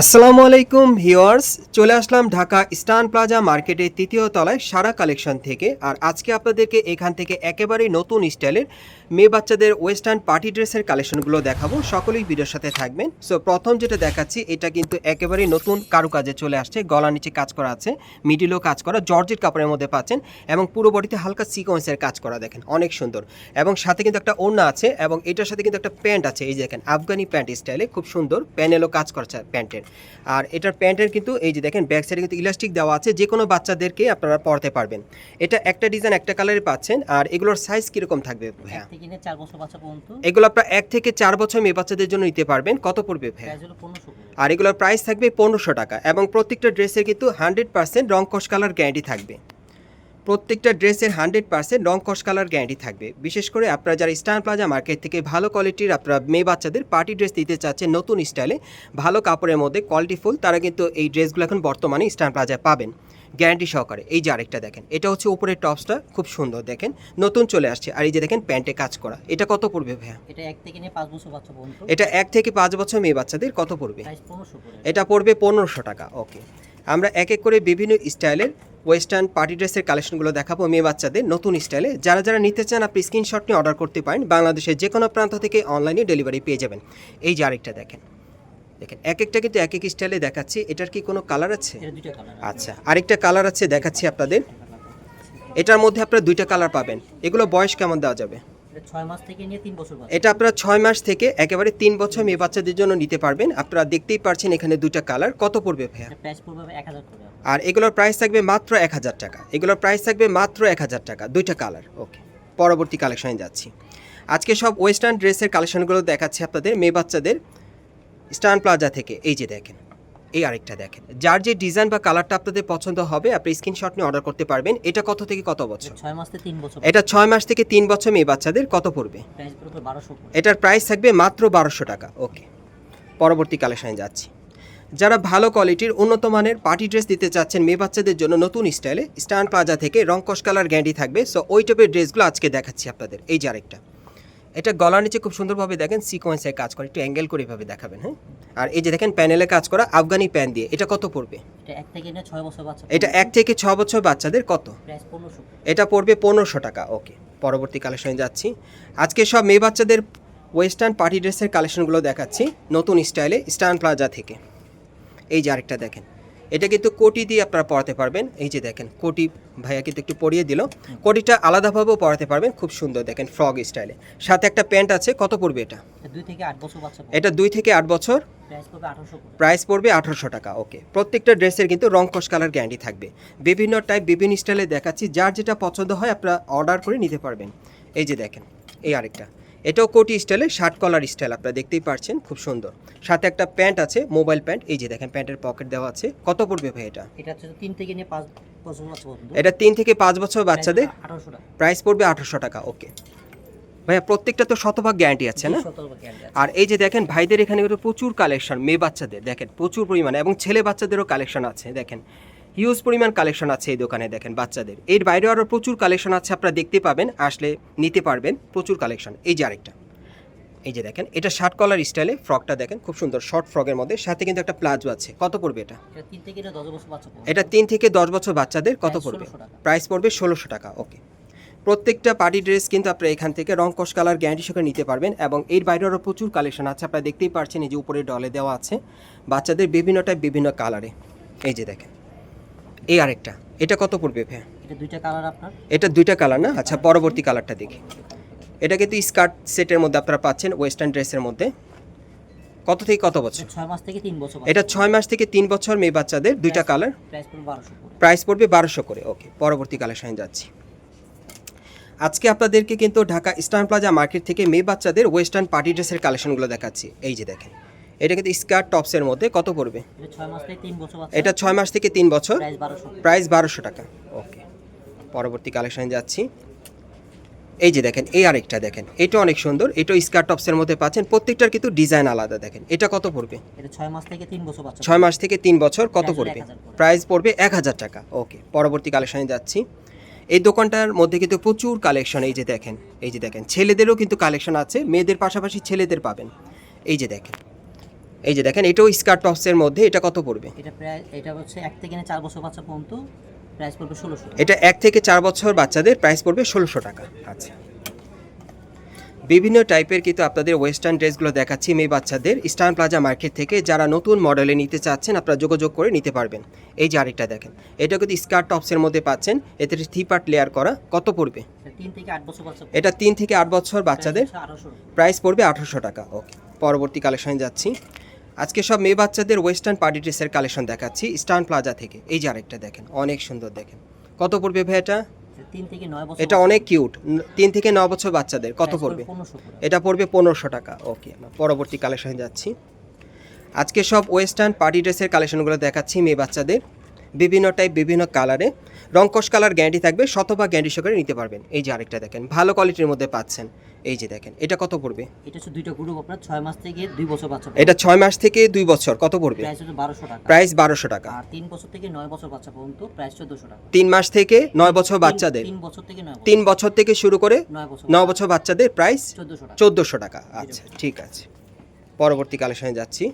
আসসালামু আলাইকুম ভিওয়ার্স চলে আসলাম ঢাকা স্টান প্লাজা মার্কেটের তৃতীয় তলায় সারা কালেকশন থেকে। আর আজকে আপনাদেরকে এখান থেকে একেবারেই নতুন স্টাইলের মেয়ে বাচ্চাদের ওয়েস্টার্ন পার্টি ড্রেসের কালেকশনগুলো দেখাবো। সকলেই ভিডিওর সাথে থাকবেন। সো প্রথম যেটা দেখাচ্ছি, এটা কিন্তু একেবারেই নতুন কারুকাজে চলে আসছে। গলার নিচে কাজ করা আছে, মিডিলও কাজ করা জর্জের কাপড়ের মধ্যে পাচ্ছেন এবং পুরো বডিতে হালকা সিকোয়েন্সের কাজ করা দেখেন, অনেক সুন্দর। এবং সাথে কিন্তু একটা ওড়না আছে এবং এটার সাথে কিন্তু একটা প্যান্ট আছে। এই দেখেন, আফগানি প্যান্ট স্টাইলে খুব সুন্দর প্যানেলও কাজ করছে প্যান্টের। আর এটার প্যান্টের কিন্তু এই যে দেখেন ব্যাক সাইডে কিন্তু ইলাস্টিক দেওয়া আছে যে কোনো বাচ্চাদেরকে আপনারা পরতে পারবেন। এটা একটা ডিজাইন একটা কালারে পাচ্ছেন আর এগুলোর সাইজ কীরকম থাকবে ভাইয়া? এগুলো আপনার এক থেকে চার বছর মেয়ে বাচ্চাদের জন্য নিতে পারবেন। কত পড়বে ভাইয়া? আর এগুলোর প্রাইস থাকবে পনেরোশো টাকা এবং প্রত্যেকটা ড্রেসের কিন্তু হান্ড্রেড পার্সেন্ট রং কষ কালার গ্যারান্টি থাকবে। প্রত্যেকটা ড্রেসের হান্ড্রেড পার্সেন্ট রং কস কালার গ্যারান্টি থাকবে। বিশেষ করে আপনারা যারা স্টার প্লাজা মার্কেট থেকে ভালো কোয়ালিটির আপনারা মেয়ে বাচ্চাদের পার্টি ড্রেস দিতে চাচ্ছেন নতুন স্টাইলে ভালো কাপড়ের মধ্যে কোয়ালিটিফুল তারা কিন্তু এই ড্রেসগুলো এখন বর্তমানে স্টার প্লাজায় পাবেন। গ্যারান্টি সহকারে। এই যে আরেকটা দেখেন এটা হচ্ছে উপরের টপসটা খুব সুন্দর দেখেন। নতুন চলে আসছে। আর এই যে দেখেন প্যান্টে কাজ করা। এটা কত পড়বে ভাইয়া? এটা এক থেকে নিয়ে পাঁচ বছর বাচ্চা পর্যন্ত। এটা এক থেকে পাঁচ বছর মেয়ে বাচ্চাদের কত পড়বে। এটা পড়বে পনেরোশো টাকা ওকে। আমরা এক এক করে বিভিন্ন স্টাইলের ওয়েস্টার্ন পার্টি ড্রেসের কালেকশনগুলো দেখাবো মেয়ে বাচ্চাদের নতুন স্টাইলে। যারা যারা নিতে চান আপনি স্ক্রিনশট নিয়ে অর্ডার করতে পারেন। বাংলাদেশের যে কোনো প্রান্ত থেকে অনলাইনে ডেলিভারি পেয়ে যাবেন। এই যে আরেকটা দেখেন। দেখেন এক একটা কিন্তু এক এক স্টাইলে দেখাচ্ছি। এটার কি কোনো কালার আছে? আচ্ছা আরেকটা কালার আছে দেখাচ্ছি আপনাদের। এটার মধ্যে আপনারা দুইটা কালার পাবেন। এগুলো বয়স কেমন দেওয়া যাবে? এটা আপনারা ছয় মাস থেকে একেবারে তিন বছর মেয়ে বাচ্চাদের জন্য নিতে পারবেন। আপনারা দেখতেই পারছেন এখানে দুইটা কালার। কত পড়বে ভাইয়া? আর এগুলোর প্রাইস থাকবে মাত্র এক হাজার টাকা। এগুলোর প্রাইস থাকবে মাত্র এক হাজার টাকা। দুইটা কালার। ওকে। পরবর্তী কালেকশনে যাচ্ছি। আজকে সব ওয়েস্টার্ন ড্রেসের কালেকশনগুলো দেখাচ্ছি আপনাদের মেয়ে বাচ্চাদের। স্টান প্লাজা থেকে। এই যে দেখেন। এই আরেকটা দেখেন। যার যে ডিজাইন বা কালারটা আপনাদের পছন্দ হবে আপনি স্ক্রিনশট নিয়ে অর্ডার করতে পারবেন। এটা কত থেকে কত বছর? ছয় মাস থেকে তিন বছর এটা ছয় মাস থেকে তিন বছর মেয়ে বাচ্চাদের কত পড়বে? এটার প্রাইস থাকবে মাত্র বারোশো টাকা। ওকে পরবর্তী কালেকশনে যাচ্ছি। যারা ভালো কোয়ালিটির উন্নত মানের পার্টি ড্রেস দিতে চাচ্ছেন মেয়ে বাচ্চাদের জন্য নতুন স্টাইলে স্টান প্লাজা থেকে রং কস কালার গ্যারান্টি থাকবে। সো ওই টাইপের ড্রেসগুলো আজকে দেখাচ্ছি আপনাদের। এই যে আরেকটা। এটা গলার নিচে খুব সুন্দরভাবে দেখেন সিকোয়েন্সে কাজ করে একটু অ্যাঙ্গেল করে এভাবে দেখাবেন হ্যাঁ? আর এই যে দেখেন প্যানেলে কাজ করা আফগানি প্যান দিয়ে এটা কত পড়বে? এটা এক থেকে ছয় বছর বাচ্চাদের কত? এটা পড়বে পনেরোশো টাকা ওকে পরবর্তী কালেকশনে যাচ্ছি। আজকে সব মেয়ে বাচ্চাদের ওয়েস্টার্ন পার্টি ড্রেসের কালেকশনগুলো দেখাচ্ছি নতুন স্টাইলে স্টান প্লাজা থেকে। এই যে আরেকটা দেখেন। এটা কিন্তু কোটি দিয়ে আপনারা পড়াতে পারবেন। এই যে দেখেন কোটি ভাইয়া কিন্তু একটু পরিয়ে দিল। কোটিটা আলাদাভাবেও পড়াতে পারবেন খুব সুন্দর দেখেন ফ্রগ স্টাইলে। সাথে একটা প্যান্ট আছে কত পড়বে এটা? এটা দুই থেকে আট বছর প্রাইস পড়বে আঠারোশো টাকা ওকে। প্রত্যেকটা ড্রেসের কিন্তু রং কস কালার গ্যারান্টি থাকবে। বিভিন্ন টাইপ বিভিন্ন স্টাইলে দেখাচ্ছি। যার যেটা পছন্দ হয় আপনারা অর্ডার করে নিতে পারবেন। এই যে দেখেন এই আরেকটা। এটাও কোটি স্টাইলে শার্ট কলার স্টাইল আপনারা দেখতেই পারছেন খুব সুন্দর। সাথে একটা প্যান্ট আছে মোবাইল প্যান্ট এই যে দেখেন প্যান্টের পকেট দেওয়া আছে। কত পড়বে ভাই এটা? এটা হচ্ছে তিন থেকে নিয়ে পাঁচ বছর এটা তিন থেকে পাঁচ বছর বাচ্চাদের? প্রাইস পড়বে আঠারোশো টাকা ওকে। ভাইয়া প্রত্যেকটা তো শতভাগ গ্যারান্টি আছে না? আর এই যে দেখেন ভাইদের এখানে প্রচুর কালেকশন মেয়ে বাচ্চাদের দেখেন প্রচুর পরিমাণে এবং ছেলে বাচ্চাদেরও কালেকশন আছে দেখেন। হিউজ পরিমাণ কালেকশন আছে এই দোকানে দেখেন বাচ্চাদের। এর বাইরেও আরও প্রচুর কালেকশন আছে আপনারা দেখতে পাবেন আসলে নিতে পারবেন প্রচুর কালেকশন এই যে আরেকটা। এই যে দেখেন এটা শার্ট কলার স্টাইলে ফ্রকটা দেখেন খুব সুন্দর শর্ট ফ্রকের মধ্যে সাথে কিন্তু একটা প্লাজো আছে। কত পড়বে এটা? এটা তিন থেকে দশ বছর বাচ্চাদের কত পড়বে? 1600 প্রাইস পড়বে ষোলোশো টাকা ওকে প্রত্যেকটা পার্টি ড্রেস কিন্তু আপনারা এখান থেকে রং কস কালার গ্যারান্টি সহকারে নিতে পারবেন এবং এর বাইরে আরও প্রচুর কালেকশন আছে আপনারা দেখতেই পারছেন এই যে উপরে ডলে দেওয়া আছে বাচ্চাদের বিভিন্ন টাইপ বিভিন্ন কালারে এই যে দেখেন। এই আরেকটা। এটা কত পড়বে ভাইয়া? এটা দুইটা কালার আপনার? এটা দুইটা কালার না? আচ্ছা পরবর্তী কালারটা দেখি। এটা কিন্তু স্কার্ট সেটের মধ্যে আপনারা পাচ্ছেন ওয়েস্টার্ন ড্রেসের মধ্যে। কত থেকে কত বছর? ছয় মাস থেকে তিন বছর এটা ছয় মাস থেকে তিন বছর মেয়ে বাচ্চাদের দুইটা কালার। প্রাইস পড়বে বারোশো করে। ওকে পরবর্তী কালেকশনে যাচ্ছি। আজকে আপনাদেরকে কিন্তু ঢাকা স্টান প্লাজা মার্কেট থেকে মেয়ে বাচ্চাদের ওয়েস্টার্ন পার্টি ড্রেসের কালেকশনগুলো দেখাচ্ছি। এই যে দেখেন এটা কিন্তু স্কার্ট টপসের মধ্যে কত পড়বে? এটা ছয় মাস থেকে তিন বছর প্রাইস বারোশো। টাকা। ওকে। পরবর্তী কালেকশনে যাচ্ছি। এই যে দেখেন এই আরেকটা দেখেন এটা অনেক সুন্দর এটা স্কার্ট টপসের মধ্যে পাচ্ছেন। প্রত্যেকটার কিন্তু ডিজাইন আলাদা দেখেন। এটা কত পড়বে? ছয় মাস থেকে তিন বছর ছয় মাস থেকে তিন বছর কত পড়বে? 1000 প্রাইস পড়বে এক হাজার টাকা। ওকে পরবর্তী কালেকশনে যাচ্ছি। এই দোকানটার মধ্যে কিন্তু প্রচুর কালেকশন। এই যে দেখেন এই যে দেখেন ছেলেদেরও কিন্তু কালেকশন আছে মেয়েদের পাশাপাশি ছেলেদের পাবেন। এই যে দেখেন এই যে দেখেন এটাও স্কার্ট টপসের মধ্যে এটা কত পড়বে? এটা প্রায় এটা হচ্ছে এক থেকে চার বছর বাচ্চা পর্যন্ত প্রাইস পড়বে ষোলোশো এটা এক থেকে চার বছর বাচ্চাদের প্রাইস পড়বে ষোলোশো টাকা। আচ্ছা। বিভিন্ন টাইপের কিন্তু আপনাদের ওয়েস্টার্ন ড্রেসগুলো দেখাচ্ছি মেয়ে বাচ্চাদের। ইস্টার্ন প্লাজা মার্কেট থেকে যারা নতুন মডেলে নিতে চাচ্ছেন আপনারা যোগাযোগ করে নিতে পারবেন। এই যে আরেকটা দেখেন এটা কিন্তু স্কার্ট টপসের মধ্যে পাচ্ছেন। এতে থ্রি পার্ট লেয়ার করা কত পড়বে? এটা তিন থেকে আট বছর বাচ্চা এটা তিন থেকে আট বছর বাচ্চাদের প্রাইস পড়বে আঠারোশো টাকা। ওকে পরবর্তী কালেকশনে যাচ্ছি। আজকে সব মেয়ে বাচ্চাদের ওয়েস্টার্ন পার্টি ড্রেসের কালেকশন দেখাচ্ছি ইস্টার্ন প্লাজা থেকে। এই যে আরেকটা দেখেন অনেক সুন্দর দেখেন। কত পড়বে ভাই এটা? তিন থেকে এটা অনেক কিউট তিন থেকে ন বছর বাচ্চাদের কত পড়বে? এটা পড়বে পনেরোশো টাকা। ওকে পরবর্তী কালেকশনে যাচ্ছি। আজকে সব ওয়েস্টার্ন পার্টি ড্রেসের কালেকশনগুলো দেখাচ্ছি মেয়ে বাচ্চাদের। বিভিন্ন টাইপ বিভিন্ন কালারে রঙ্কশ কালার গ্যারান্টি থাকবে শতভাগ গ্যারান্টি সহকারে নিতে পারবেন। এই যে আরেকটা দেখেন ভালো কোয়ালিটির মধ্যে পাচ্ছেন। এই যে দেখেন এটা কত পড়বে? এটা হচ্ছে দুইটা গ্রুপ আপনার ছয় মাস থেকে দুই বছর বাচ্চা এটা ছয় মাস থেকে দুই বছর কত পড়বে? প্রাইস হচ্ছে বারোশো টাকা। প্রাইস বারোশো টাকা। আর তিন বছর থেকে নয় বছর বাচ্চা পর্যন্ত প্রাইস চোদ্দশো টাকা। তিন মাস থেকে নয় বছর বাচ্চাদের। তিন বছর থেকে নয় বছর। তিন বছর থেকে শুরু করে নয় বছর ন বছর বাচ্চাদের প্রাইস চোদ্দশো টাকা। চোদ্দোশো টাকা। আচ্ছা ঠিক আছে। পরবর্তী কালেকশনে যাচ্ছি।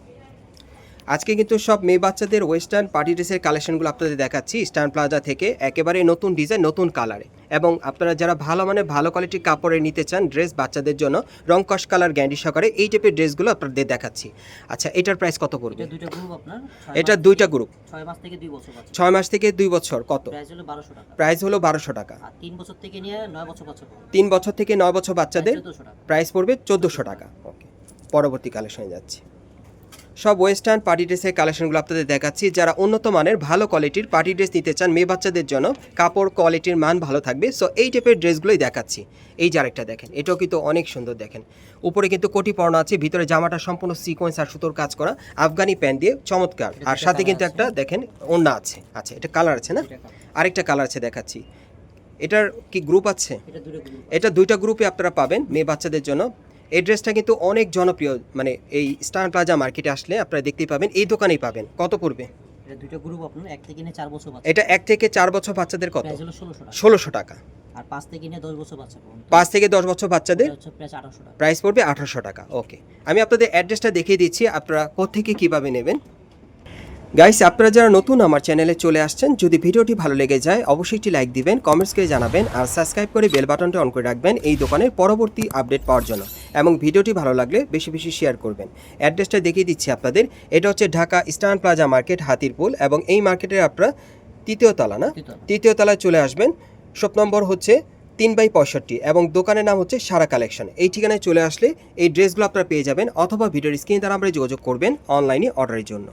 আজকে কিন্তু সব মেয়ে বাচ্চাদের ওয়েস্টার্ন পার্টি ড্রেসের কালেকশনগুলো আপনাদের দেখাচ্ছি। স্টান প্লাজা থেকে একেবারে নতুন ডিজাইন নতুন কালারে এবং আপনারা যারা ভালো মানে ভালো কোয়ালিটির কাপড়ে নিতে চান ড্রেস বাচ্চাদের জন্য রংকশ কালার গ্যান্ডি সহকারে এই টাইপের ড্রেসগুলো আপনাদের দেখাচ্ছি। আচ্ছা এটার প্রাইস কত পড়বে? এটা দুইটা গ্রুপ ছয় মাস- থেকে দুই বছর কত? প্রাইস হলো বারোশো টাকা। তিন বছর থেকে নয় বছর বাচ্চাদের প্রাইস পড়বে চোদ্দোশো টাকা। ওকে পরবর্তী কালেকশনে যাচ্ছি। সব ওয়েস্টার্ন পার্টি ড্রেসের কালেকশনগুলো আপনাদের দেখাচ্ছি। যারা উন্নত মানের ভালো কোয়ালিটির পার্টি ড্রেস নিতে চান মেয়ে বাচ্চাদের জন্য কাপড় কোয়ালিটির মান ভালো থাকবে। সো এই টাইপের ড্রেসগুলোই দেখাচ্ছি। এই যে আরেকটা দেখেন এটাও কিন্তু অনেক সুন্দর দেখেন। উপরে কিন্তু কোটি পড়ানো আছে ভিতরে জামাটা সম্পূর্ণ সিকোয়েন্স আর সুতোর কাজ করা আফগানি প্যান্ট দিয়ে চমৎকার। আর সাথে কিন্তু একটা দেখেন ওন্না আছে। আচ্ছা এটা কালার আছে না? আরেকটা কালার আছে দেখাচ্ছি। এটার কি গ্রুপ আছে? এটা দুইটা গ্রুপে আপনারা পাবেন মেয়ে বাচ্চাদের জন্য এই ড্রেসটা কিন্তু অনেক জনপ্রিয় মানে এই স্টার প্লাজা মার্কেটে আসলে আপনারা দেখতেই পাবেন এই দোকানেই পাবেন। কত পড়বে? এটা দুটো গ্রুপ আপনার এক থেকে নিয়ে চার বছর বাচ্চা। এটা এক থেকে চার বছর বাচ্চাদের কত? ষোলোশো টাকা। আর পাঁচ থেকে নিয়ে দশ বছর বাচ্চা পাঁচ থেকে দশ বছর বাচ্চাদের? প্রাইস পড়বে আঠারোশো টাকা ওকে। আমি আপনাদের অ্যাড্রেসটা দেখিয়ে দিচ্ছি আপনারা কোথেকে কীভাবে নেবেন। গাইস আপনারা যারা নতুন আমার চ্যানেলে চলে আসছেন যদি ভিডিওটি ভালো লেগে যায় অবশ্যই একটি লাইক দিবেন কমেন্টস করে জানাবেন আর সাবস্ক্রাইব করে বেল বাটনটা অন করে রাখবেন এই দোকানের পরবর্তী আপডেট পাওয়ার জন্য। এবং ভিডিওটি ভালো লাগলে বেশি বেশি শেয়ার করবেন। অ্যাড্রেসটা দেখিয়ে দিচ্ছি আপনাদের। এটা হচ্ছে ঢাকা স্টার্ন প্লাজা মার্কেট হাতিরপুল এবং এই মার্কেটের আপনারা তৃতীয় তালা না? তৃতীয়। তৃতীয় তলায় চলে আসবেন। শপ নম্বর হচ্ছে তিন বাই পঁয়ষট্টি এবং দোকানের নাম হচ্ছে সারা কালেকশন। এই ঠিকানায় চলে আসলে এই ড্রেসগুলো আপনারা পেয়ে যাবেন অথবা ভিডিওর স্ক্রিনে দ্বারা আমরা যোগাযোগ করবেন অনলাইনে অর্ডারের জন্য।